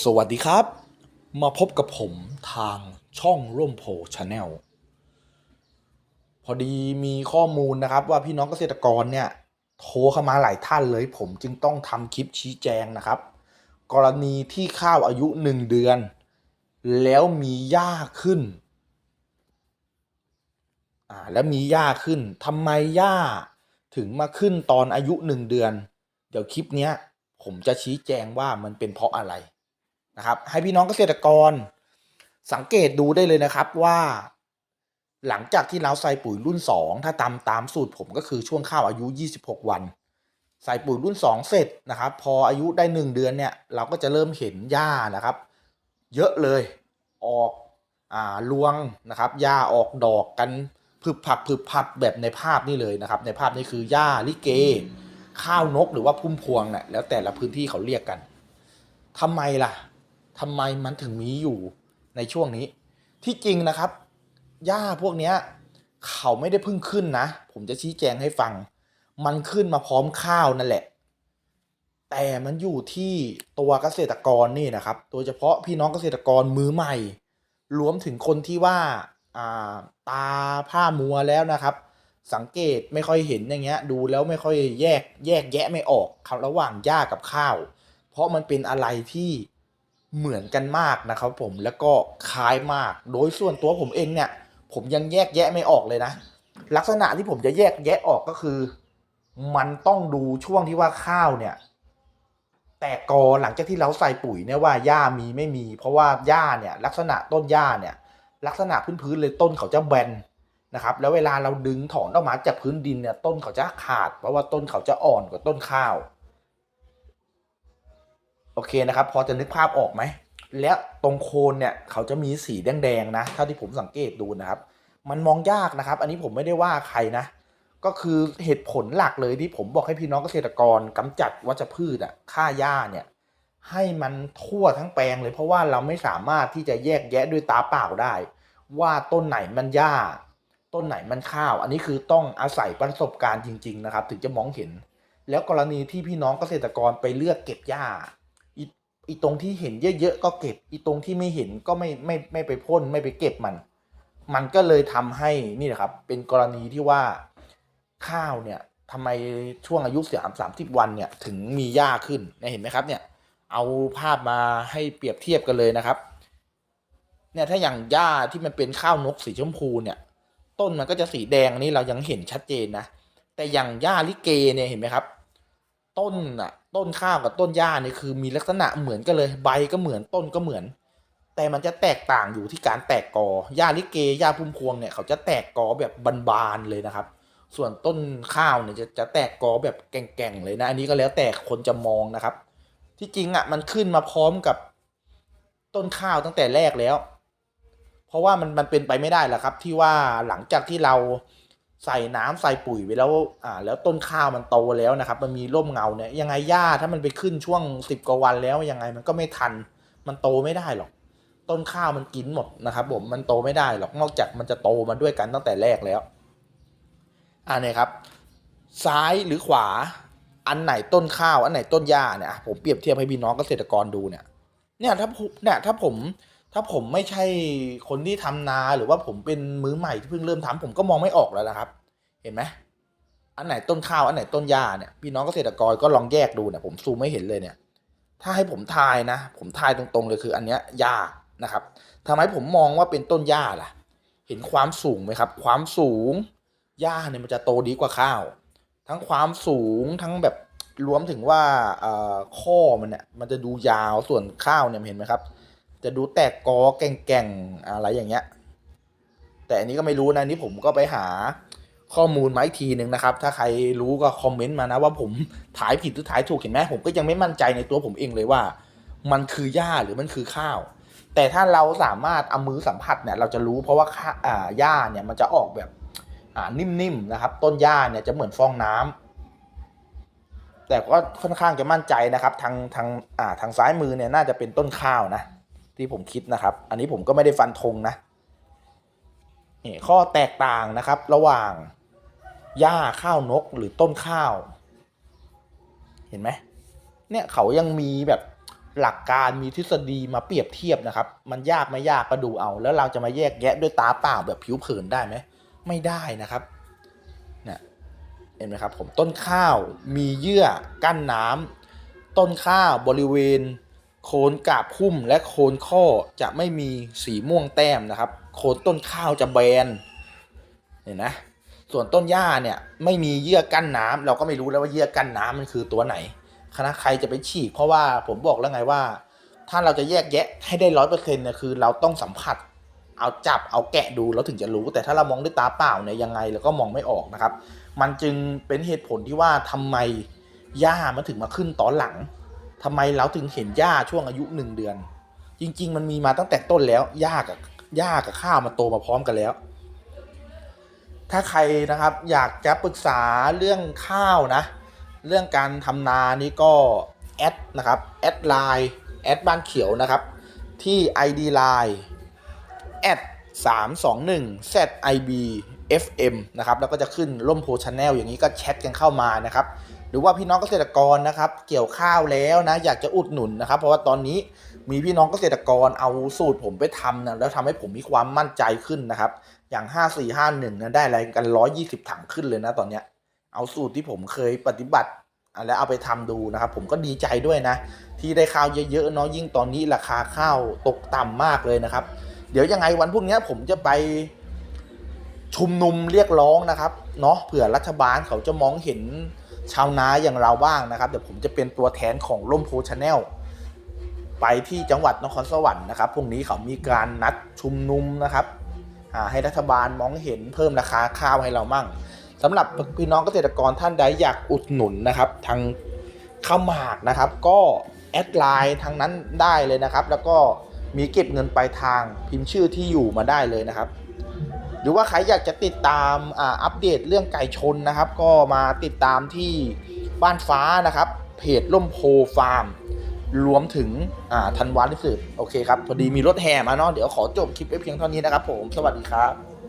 สวัสดีครับ มาพบกับผมทางช่องร่มโพชาแนลพอดีมีข้อมูลนะครับว่าพี่น้องเกษตรกรเนี่ยโทรเข้ามาหลายท่านเลย ผมจึงต้องทำคลิปชี้แจงนะครับ กรณีที่ข้าวอายุหนึ่งเดือน แล้วมีหญ้าขึ้นอ่าแล้วมีหญ้าขึ้นทำไมหญ้าถึงมาขึ้นตอนอายุหนึ่งเดือน เดี๋ยวคลิปเนี้ยผมจะชี้แจงว่ามันเป็นเพราะอะไร นะครับ ให้พี่น้องเกษตรกร สังเกตดูได้เลยนะครับว่า หลังจากที่เราใส่ปุ๋ยรุ่น 2 ถ้าตามตามสูตรผมก็คือช่วงข้าวอายุ 26 วัน ใส่ปุ๋ยรุ่น 2 เสร็จนะครับ พออายุได้ 1 เดือนเนี่ยเราก็จะเริ่มเห็นหญ้านะครับ เยอะเลยออกอ่ารวงนะครับหญ้าออกดอกกันพึบพับพึบพับแบบในภาพนี่เลยนะครับ ในภาพนี้คือหญ้าลิเก ข้าวนกหรือว่าพุ่มพวงเนี่ยแล้วแต่ละพื้นที่เขาเรียกกันทำไมล่ะ ทำไมมันถึงมีอยู่ในช่วงนี้ ที่จริงนะครับหญ้าพวกเนี้ยเขาไม่ได้เพิ่งขึ้นนะ ผมจะชี้แจงให้ฟัง มันขึ้นมาพร้อมข้าวนั่นแหละ แต่มันอยู่ที่ตัวเกษตรกรนี่นะครับ โดยเฉพาะพี่น้องเกษตรกรมือใหม่ รวมถึงคนที่ว่าาตาผ้ามัวแล้วนะครับ สังเกตไม่ค่อยเห็นอย่างเงี้ย ดูแล้วไม่ค่อยแยกแยกแยะไม่ออกครับระหว่างหญ้ากับข้าว เพราะมันเป็นอะไรที่ เหมือนกันมากนะครับผมแล้วก็คล้ายมาก โดยส่วนตัวผมเองเนี่ย ผมยังแยกแยะไม่ออกเลยนะ ลักษณะที่ผมจะแยกแยะออกก็คือ มันต้องดูช่วงที่ว่าข้าวเนี่ย แตกกอหลังจากที่เราใส่ปุ๋ยเนี่ยว่าหญ้ามีไม่มี เพราะว่าหญ้าเนี่ยลักษณะต้นหญ้าเนี่ย ลักษณะพื้นๆเลยต้นเขาจะแบนนะครับแล้วเวลาเราดึงถอนออกมาจากพื้นดินเนี่ยต้นเขาจะขาด เพราะว่าต้นเขาจะอ่อนกว่าต้นข้าว โอเคนะครับ พอจะนึกภาพออกไหม และตรงโคนเนี่ยเขาจะมีสีแดงๆนะเท่าที่ผมสังเกตดูนะครับ มันมองยากนะครับ อันนี้ผมไม่ได้ว่าใครนะ ก็คือเหตุผลหลักเลยที่ผมบอกให้พี่น้องเกษตรกรกำจัดวัชพืชอะฆ่าหญ้าเนี่ยให้มันทั่วทั้งแปลงเลยเพราะว่าเราไม่สามารถที่จะแยกแยะด้วยตาเปล่าได้ ว่าต้นไหนมันหญ้า ต้นไหนมันข้าว อันนี้คือต้องอาศัยประสบการณ์จริง ๆ นะครับ ถึงจะมองเห็น แล้วกรณีที่พี่น้องเกษตรกรไปเลือกเก็บหญ้า อีตรงที่เห็นเยอะๆก็เก็บ อีตรงที่ไม่เห็นก็ไม่ไม่ไม่ไปพ่นไม่ไปเก็บมัน มันก็เลยทำให้นี่แหละครับ เป็นกรณีที่ว่าข้าวเนี่ยทำไมช่วงอายุสามสามสิบวันเนี่ยถึงมีหญ้าขึ้นเห็นไหมครับเนี่ยเอาภาพมาให้เปรียบเทียบกันเลยนะครับเนี่ยถ้าอย่างหญ้าที่มันเป็นข้าวนกสีชมพูเนี่ย ต้นมันก็จะสีแดงนนี้เรายังเห็นชัดเจนนะ แต่อย่างหญ้าลิเกเนี่ยเห็นไหมครับ ต้นอะ ต้นข้าวกับต้นหญ้านี่คือมีลักษณะเหมือนกันเลยใบก็เหมือนต้นก็เหมือน แต่มันจะแตกต่างอยู่ที่การแตกกอหญ้าลิเกหญ้าพุ่มพวงเนี่ยเขาจะแตกกอแบบบานๆเลยนะครับ ส่วนต้นข้าวเนี่ยจะจะแตกกอแบบแก่งๆเลยนะ อันนี้ก็แล้วแต่คนจะมองนะครับ ที่จริงอะมันขึ้นมาพร้อมกับต้นข้าวตั้งแต่แรกแล้ว เพราะว่ามันมันเป็นไปไม่ได้แหละครับ ที่ว่าหลังจากที่เรา ใส่น้ำใส่ปุ๋ยไปแล้วอ่าแล้วต้นข้าวมันโตแล้วนะครับ มันมีร่มเงาเนี่ยยังไงหญ้าถ้ามันไปขึ้นช่วงสิบกว่าวันแล้วยังไงมันก็ไม่ทัน มันโตไม่ได้หรอก ต้นข้าวมันกินหมดนะครับ ผมมันโตไม่ได้หรอกนอกจากมันจะโตมาด้วยกันตั้งแต่แรกแล้วอ่าเนี่ยครับ ซ้ายหรือขวาอันไหนต้นข้าวอันไหนต้นหญ้าเนี่ยผมเปรียบเทียบให้พี่น้องเกษตรกรดูเนี่ยเนี่ยถ้าเนี่ยถ้าผม ถ้าผมไม่ใช่คนที่ทำนาหรือว่าผมเป็นมือใหม่ที่เพิ่งเริ่มทำผมก็มองไม่ออกแล้วนะครับ เห็นไหมอันไหนต้นข้าวอันไหนต้นหญ้าเนี่ยพี่น้องเกษตรกรก็ลองแยกดูเนี่ยผมซูมไม่เห็นเลยเนี่ย ถ้าให้ผมทายนะ ผมทายตรงๆเลยคืออันเนี้ยหญ้านะครับทำไมผมมองว่าเป็นต้นหญ้าล่ะ เห็นความสูงไหมครับ ความสูงหญ้าเนี่ยมันจะโตดีกว่าข้าว ทั้งความสูงทั้งแบบรวมถึงว่าเอ่อข้อมันเนี่ยมันจะดูยาวส่วนข้าวเนี่ยเห็นไหมครับ จะดูแตกกอแก่งๆอะไรอย่างเงี้ย แต่อันนี้ก็ไม่รู้นะนี่ผมก็ไปหาข้อมูลมาอีกทีหนึ่งนะครับ ถ้าใครรู้ก็คอมเมนต์มานะว่าผมถ่ายผิดหรือถ่ายถูกเห็นไหมผมก็ยังไม่มั่นใจในตัวผมเองเลยว่า มันคือหญ้าหรือมันคือข้าว แต่ถ้าเราสามารถเอามือสัมผัสเนี่ยเราจะรู้เพราะว่าหญ้าเนี่ยมันจะออกแบบนิ่มๆนะครับ ต้นหญ้าเนี่ยจะเหมือนฟองน้ำแต่ก็ค่อนข้างจะมั่นใจนะครับ ทางทางทางซ้ายมือเนี่ยน่าจะเป็นต้นข้าวนะ ที่ผมคิดนะครับ อันนี้ผมก็ไม่ได้ฟันธงนะนี่ข้อแตกต่างนะครับ ระหว่างหญ้าข้าวนกหรือต้นข้าว เห็นไหมเนี่ยเขายังมีแบบหลักการมีทฤษฎีมาเปรียบเทียบนะครับ มันยากไม่ยากก็ดูเอา แล้วเราจะมาแยกแยะด้วยตาเปล่าแบบผิวเผินได้ไหมไม่ได้นะครับเนี่ยเห็นไหมครับผมต้นข้าวมีเยื่อกั้นน้ำต้นข้าวบริเวณ โคนกาบพุ่มและโคนข้อจะไม่มีสีม่วงแต้มนะครับ โคนต้นข้าวจะแบนเห็นนะส่วนต้นหญ้าเนี่ยไม่มีเยื่อกั้นน้ำเราก็ไม่รู้แล้วว่าเยื่อกั้นน้ำมันคือตัวไหนคณะใครจะไปฉีก เพราะว่าผมบอกแล้วไงว่า ถ้าเราจะแยกแยะให้ได้ร้อยเปอร์เซ็นต์เนี่ยคือเราต้องสัมผัส เอาจับเอาแกะดูแล้วถึงจะรู้ แต่ถ้าเรามองด้วยตาเปล่าเนี่ยยังไงเราก็มองไม่ออกนะครับ มันจึงเป็นเหตุผลที่ว่าทำไมหญ้ามันถึงมาขึ้นตอนหลัง ทำไมเราถึงเห็นหญ้าช่วงอายุหนึ่งเดือน จริง ๆ มันมีมาตั้งแต่ต้นแล้วหญ้ากับหญ้ากับข้าวมันโตมาพร้อมกันแล้ว ถ้าใครนะครับอยากจะปรึกษาเรื่องข้าวนะ เรื่องการทำนานี่ก็แอดนะครับแอดไลน์แอดบ้านเขียวนะครับ ที่ ID Line แอด321 ZIB FM นะครับ แล้วก็จะขึ้นร่มโพชแนลอย่างนี้ก็แชทกันเข้ามานะครับ หรือว่าพี่น้องเกษตรกรนะครับ เกี่ยวข้าวแล้วนะอยากจะอุดหนุนนะครับ เพราะว่าตอนนี้มีพี่น้องเกษตรกรเอาสูตรผมไปทำนะแล้วทำให้ผมมีความมั่นใจขึ้นนะครับ อย่าง 5451นะได้อะไรกัน 120 ถังขึ้นเลยนะตอนเนี้ยเอาสูตรที่ผมเคยปฏิบัติแล้วเอาไปทำดูนะครับ ผมก็ดีใจด้วยนะ ที่ได้ข้าวเยอะๆเนาะยิ่งตอนนี้ราคาข้าวตกต่ำมากเลยนะครับ เดี๋ยวยังไงวันพรุ่งนี้ผมจะไป ชุมนุมเรียกร้องนะครับเนาะเผื่อรัฐบาลเขาจะมองเห็นชาวนาอย่างเราบ้างนะครับเดี๋ยวผมจะเป็นตัวแทนของร่มโพชาแนลไปที่จังหวัดนครสวรรค์นะครับพรุ่งนี้เขามีการนัดชุมนุมนะครับให้รัฐบาลมองเห็นเพิ่มราคาข้าวให้เรามั่งสำหรับพี่น้องเกษตรกรท่านใดอยากอุดหนุนนะครับ ทางข้าวหมากนะครับ ก็แอดไลน์ทางนั้นได้เลยนะครับ แล้วก็มีเก็บเงินปลายทางพิมพ์ชื่อที่อยู่มาได้เลยนะครับ หรือว่าใครอยากจะติดตามอ่าอัปเดตเรื่องไก่ชนนะครับ ก็มาติดตามที่บ้านฟ้านะครับ เพจล่มโพฟาร์ม รวมถึงอ่าธันวาลิสืบโอเคครับ พอดีมีรถแห่มาเนาะเดี๋ยวขอจบคลิปไว้เพียงเท่านี้นะครับผม สวัสดีครับ